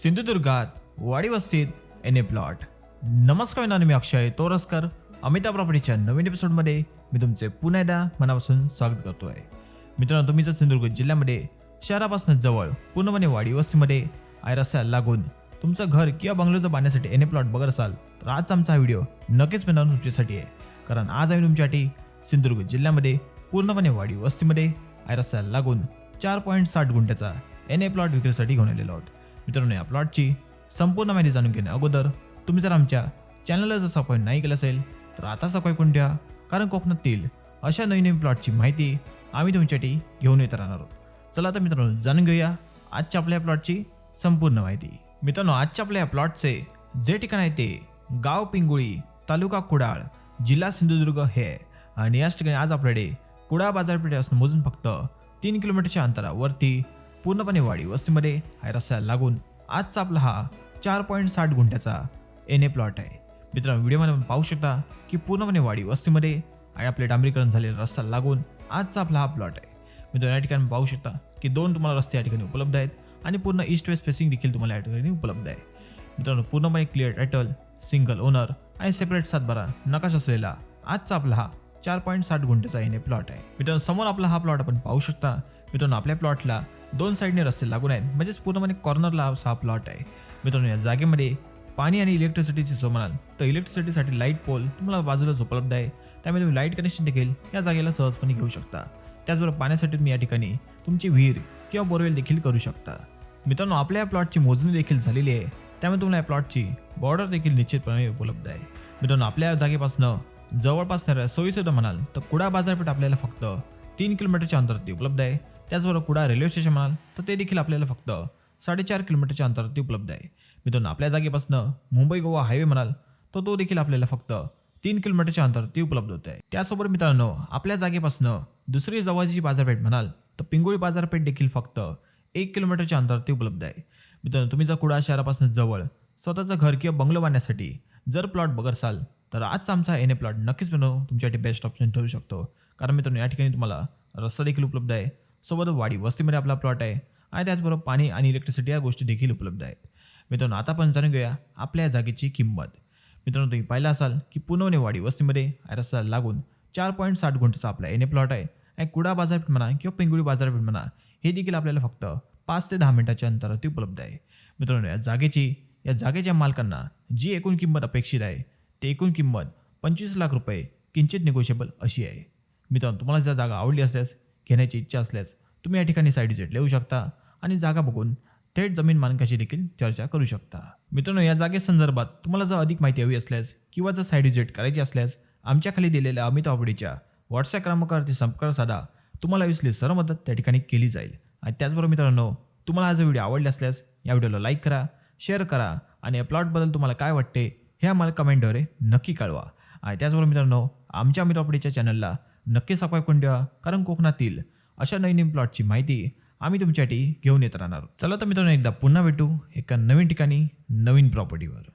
सिंधुदुर्गात वाडी वस्तीत एन ए प्लॉट. नमस्कार मित्रांनो मी अक्षय तोरसकर. अमिता प्रॉपर्टीच्या नवीन एपिसोडमध्ये मी तुमचे पुन्हा एकदा मनापासून स्वागत करतो आहे मित्रांनो तुम्ही जर सिंधुदुर्ग जिल्ह्यामध्ये शहरापासून जवळ पूर्णपणे वाडी वस्तीमध्ये आहे लागून तुमचं घर किंवा बंगलोचं बांधण्यासाठी एन ए प्लॉट बघत असाल तर आजचा आमचा हा व्हिडिओ नक्कीच मिळणार तुमच्यासाठी आहे. कारण आज आम्ही तुमच्यासाठी सिंधुदुर्ग जिल्ह्यामध्ये पूर्णपणे वाडी वस्तीमध्ये आयरस्या लागून चार पॉईंट साठ गुंठ्याचा एन ए प्लॉट विक्रीसाठी घेऊन आलेलो आहोत. मित्रांनो या प्लॉटची संपूर्ण माहिती जाणून घेण्या अगोदर तुम्ही जर आमच्या चॅनलला जर सबस्क्राईब नाही केलं असेल तर आता सबस्क्राईब करून ठेवा. कारण कोकणातील अशा नवीन नवीन प्लॉटची माहिती आम्ही तुमच्यासाठी घेऊन येत राहणार आहोत. चला तर मित्रांनो जाणून घेऊया आजच्या आपल्या प्लॉटची संपूर्ण माहिती. मित्रांनो आजच्या आपल्या प्लॉटचे जे ठिकाण आहे ते गाव पिंगुळी तालुका कुडाळ जिल्हा सिंधुदुर्ग हे आणि याच ठिकाणी आज आपल्याकडे कुडाळ बाजारपेठेपासून मोजून फक्त तीन किलोमीटरच्या अंतरावरती पूर्णपणे वाडी वस्तीमध्ये हा रस्त्याला लागून आजचा आपला हा चार पॉईंट साठ गुंठ्याचा एन ए प्लॉट आहे. मित्रांनो व्हिडिओमध्ये आपण पाहू शकता की पूर्णपणे वाडी वस्तीमध्ये आणि आपले डांबरीकरण झालेला रस्ता लागून आजचा आपला हा प्लॉट आहे. मित्रांनो या ठिकाणी पाहू शकता की दोन तुम्हाला रस्ते या ठिकाणी उपलब्ध आहेत आणि पूर्ण ईस्ट वेस्ट फेसिंग देखील तुम्हाला या ठिकाणी उपलब्ध आहे. मित्रांनो पूर्णपणे क्लिअर टायटल सिंगल ओनर आणि सेपरेट सातबारा नकाश असलेला आजचा आपला हा चार पॉईंट साठ गुंठ्याचा ए प्लॉट आहे. मित्रांनो समोर आपला हा प्लॉट आपण पाहू शकता. मित्रांनो आपल्या प्लॉटला दोन साईडने रस्ते लागून आहेत. म्हणजेच पूर्णपणे कॉर्नरला हा प्लॉट आहे. मित्रांनो या जागेमध्ये पाणी आणि इलेक्ट्रिसिटीची सोय म्हणाल तर इलेक्ट्रिसिटीसाठी लाइट पोल तुम्हाला बाजूलाच उपलब्ध आहे. त्यामुळे तुम्ही लाइट कनेक्शन देखील या जागेला सहजपणे घेऊ शकता. त्याचबरोबर पाण्यासाठी तुम्ही या ठिकाणी तुमची विहीर किंवा बोरवेल देखील करू शकता. मित्रांनो आपल्या या प्लॉटची मोजणी देखील झालेली आहे. त्यामुळे तुम्हाला या प्लॉटची बॉर्डर देखील निश्चितपणे उपलब्ध आहे. मित्रांनो आपल्या जागेपासनं जवळपास असणाऱ्या सोयीसुद्धा म्हणाल तर कुडा बाजारपेठ आपल्याला फक्त तीन किलोमीटरच्या अंतरावरती उपलब्ध आहे. त्याचबरोबर कुडा रेल्वे स्टेशन म्हणाल तर ते देखील आपल्याला फक्त साडेचार किलोमीटरच्या अंतरावरती उपलब्ध आहे. मित्रांनो आपल्या जागेपासनं मुंबई गोवा हायवे म्हणाल तर तो देखील आपल्याला फक्त तीन किलोमीटरच्या अंतरावरती उपलब्ध होत आहे त्यासोबत मित्रांनो आपल्या जागेपासनं दुसरी जवळची बाजारपेठ म्हणाल तर पिंगोळी बाजारपेठ देखील फक्त एक किलोमीटरच्या अंतरावरती उपलब्ध आहे. मित्रांनो तुम्ही जर कुडा शहरापासून जवळ स्वतःचं घर किंवा बंगलो बांधण्यासाठी जर प्लॉट बघत असाल तर आजचा आमचा एन ए प्लॉट नक्कीच मिळून तुमच्यासाठी बेस्ट ऑप्शन ठरू शकतो. कारण मित्रांनो या ठिकाणी तुम्हाला रस्ता देखील उपलब्ध आहे. सोबत वाडी वस्तीमध्ये आपला प्लॉट आहे आणि त्याचबरोबर पाणी आणि इलेक्ट्रिसिटी या गोष्टी देखील उपलब्ध आहेत. मित्रांनो आता आपण जाणून घेऊया आपल्या या जागेची किंमत. मित्रांनो तुम्ही पाहिलं असाल की पुनवणे वाडी वस्तीमध्ये रस्ता लागून चार पॉईंट साठ गुंठचा आपला एन ए प्लॉट आहे आणि कुडा बाजारपेठ म्हणा किंवा पिंगुळी बाजारपेठ म्हणा हे देखील आपल्याला फक्त पाच ते दहा मिनिटाच्या अंतरावरती उपलब्ध आहे. मित्रांनो या जागेची या जागेच्या मालकांना जी एकूण किंमत अपेक्षित आहे ते एकूण किंमत पंचवीस लाख रुपये किंचित निगोशिएबल अशी आहे. मित्रांनो तुम्हाला जर जागा आवडली असल्यास घेण्याची इच्छा असल्यास तुम्ही या ठिकाणी साईड विजिट लिहू शकता आणि जागा बघून थेट जमीन मालकाशी देखील चर्चा करू शकता. मित्रांनो या जागेसंदर्भात तुम्हाला जर अधिक माहिती हवी असल्यास किंवा जर साईड विजिट करायची असल्यास आमच्याखाली दिलेल्या अमित आवडीच्या व्हॉट्सअप क्रमांकावरती संपर्क साधा. तुम्हाला विसली सर्व मदत त्या ठिकाणी केली जाईल. आणि त्याचबरोबर मित्रांनो तुम्हाला हा जर व्हिडिओ आवडला असल्यास या व्हिडिओला लाईक करा शेअर करा आणि या प्लॉटबद्दल तुम्हाला काय वाटते हे आम्हाला कमेंटद्वारे नक्की कळवा. आणि त्याचबरोबर मित्रांनो आमच्या अमित आवडीच्या चॅनलला नक्की सबस्क्राईब करून कारण कोकणातील अशा नवीन नवीन प्लॉटची माहिती आम्ही तुमच्यासाठी घेऊन येत राहणार. चला तर मित्रांनो एकदा पुन्हा भेटू एका नवीन ठिकाणी नवीन प्रॉपर्टीवर